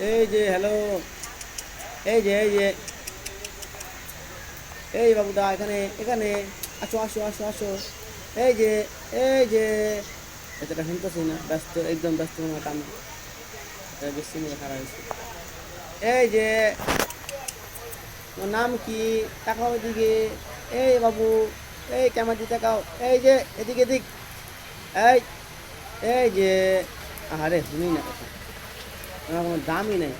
এই যে হ্যালো এই যে এই যে। এই বাবুদা, এখানে এখানে। আসো আসো আসো আসো। এই যে এই যে। এতটা শুনতেছি না, ব্যস্ত, একদম ব্যস্ত মনে হয় বেশি মনে খারাপ হয়েছে। এই যে নাম কি? তাকাও এদিকে। এই বাবু, এই ক্যামেরা দিয়ে তাকাও। এই যে, এদিকে, এদিক। এই এই যে। আরে শুনি না কথা। আমার কোনো দামই নেই।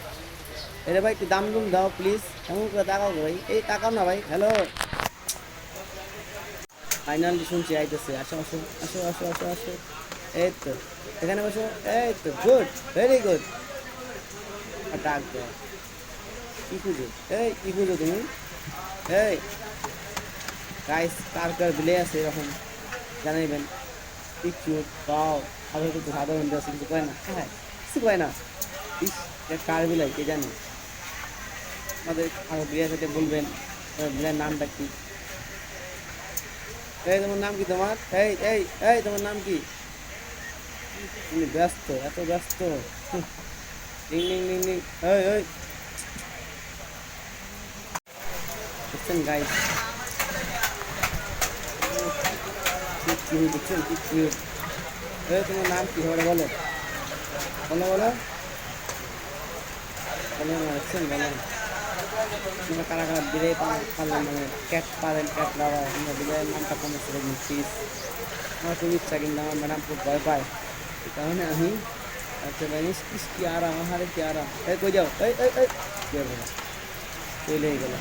এরে ভাই, একটু দাম দুম দাও প্লিজ এমন করে তাকাও ভাই? এই তাকাও না ভাই হ্যালো ফাইনালি শুনছি, আইতেছে। আসো আসো আসো আসো আসো আসো। এই তো, এখানে বসো। এই তো গুড ভেরি গুড ডাক দাও। কি খুঁজো? এই, কি খুঁজো তুমি? এই। গাইস কার কার বিলে আছে এরকম? জানাইবেন। কিছু পাও আবার কিন্তু সাধারণ দেশ কিছু কয় না? হ্যাঁ কিছু কয় না? ইস এটা কার বিলাই কে জানে? আমাদের আরও বিয়ে সাথে বলবেন বিলের নামটা কি? এই, তোমার নাম কি তোমার? এই এই এই, তোমার নাম কি? তুমি ব্যস্ত, এত ব্যস্ত। ডিং ডিং ডিং ডিং এই এই। দেখছেন গাইস দেখছেন? কি তোমার নাম কি? বলো। বলো বলো। বলো না দেখছেন বলো তোমরা কারা কারা বিলে পারলেন মানে ক্যাট পারেন ক্যাট লাভার আমরা বিলের নামটা কমে ছিল প্লিজ আমার খুব ইচ্ছা কিন্তু আমার ম্যাডাম খুব ভয় পায় এই কারণে আমি আচ্ছা ভাই ইস কি আরাম আহারে কি আরাম এই কই যাও এই এই এই কি হবে না চলে গেল